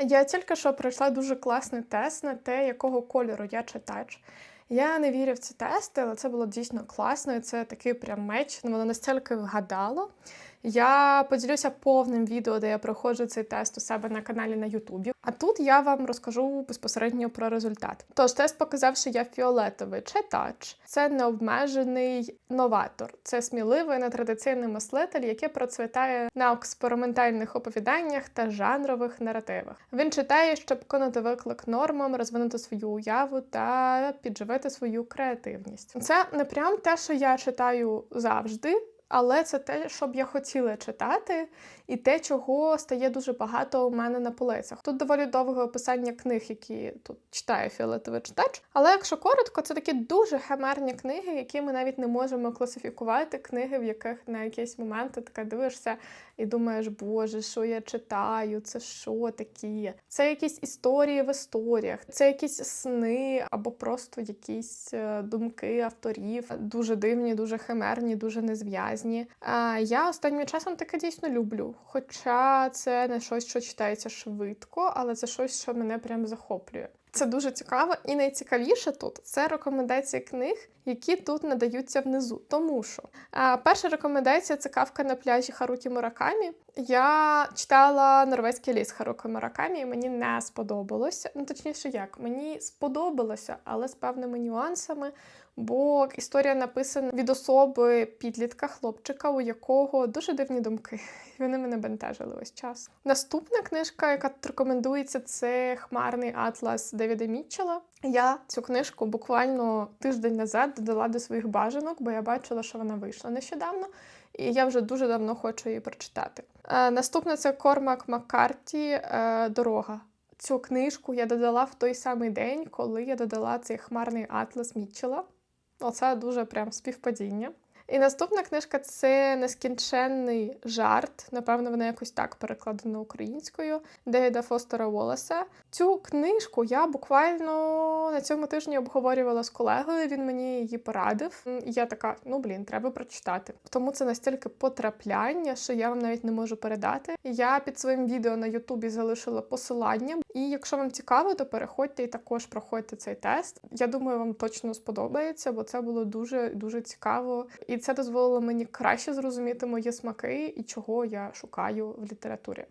Я тільки що пройшла дуже класний тест на те, якого кольору я читач. Я не вірю в ці тести, але це було дійсно класно, і це такий прям меч. Воно настільки вгадало. Я поділюся повним відео, де я проходжу цей тест у себе на каналі на Ютубі. А тут я вам розкажу безпосередньо про результат. Тож тест показав, що я фіолетовий читач, це необмежений новатор, це сміливий нетрадиційний мислитель, який процвітає на експериментальних оповіданнях та жанрових наративах. Він читає, щоб виконати виклик нормам, розвинути свою уяву та підживити свою креативність. Це не прям те, що я читаю завжди. Але це те, що б я хотіла читати, і те, чого стає дуже багато у мене на полицях. Тут доволі довге описання книг, які тут читає фіолетовий читач. Але якщо коротко, це такі дуже химерні книги, які ми навіть не можемо класифікувати. Книги, в яких на якийсь момент ти така дивишся і думаєш, боже, що я читаю, це що такі? Це якісь історії в історіях, це якісь сни або просто якісь е, думки авторів, дуже дивні, дуже химерні, дуже незв'язні. А я останнім часом таке дійсно люблю. Хоча це не щось, що читається швидко, але це щось, що мене прям захоплює. Це дуже цікаво, і найцікавіше тут це рекомендації книг, які тут надаються внизу. Тому що а, перша рекомендація це кавка на пляжі Харукі Муракамі. Я читала норвезький ліс Харукі Муракамі, і мені не сподобалося. Ну точніше, як мені сподобалося, але з певними нюансами. Бо історія написана від особи підлітка, хлопчика, у якого дуже дивні думки. Вони мене бентежили весь час. Наступна книжка, яка рекомендується, це Хмарний атлас Девіда Мітчела. Я цю книжку буквально тиждень назад додала до своїх бажанок, бо я бачила, що вона вийшла нещодавно, і я вже дуже давно хочу її прочитати. Е, наступна це Кормак Маккарті е, Дорога. Цю книжку я додала в той самий день, коли я додала цей хмарний атлас Мітчела. Оце дуже прям співпадіння. І наступна книжка це нескінченний жарт. Напевно, вона якось так перекладена українською Девіда Фостера Волеса. Цю книжку я буквально на цьому тижні обговорювала з колегою. Він мені її порадив. Я така: ну блін, треба прочитати. Тому це настільки потрапляння, що я вам навіть не можу передати. Я під своїм відео на Ютубі залишила посилання. І якщо вам цікаво, то переходьте і також проходьте цей тест. Я думаю, вам точно сподобається, бо це було дуже дуже цікаво. І це дозволило мені краще зрозуміти мої смаки і чого я шукаю в літературі.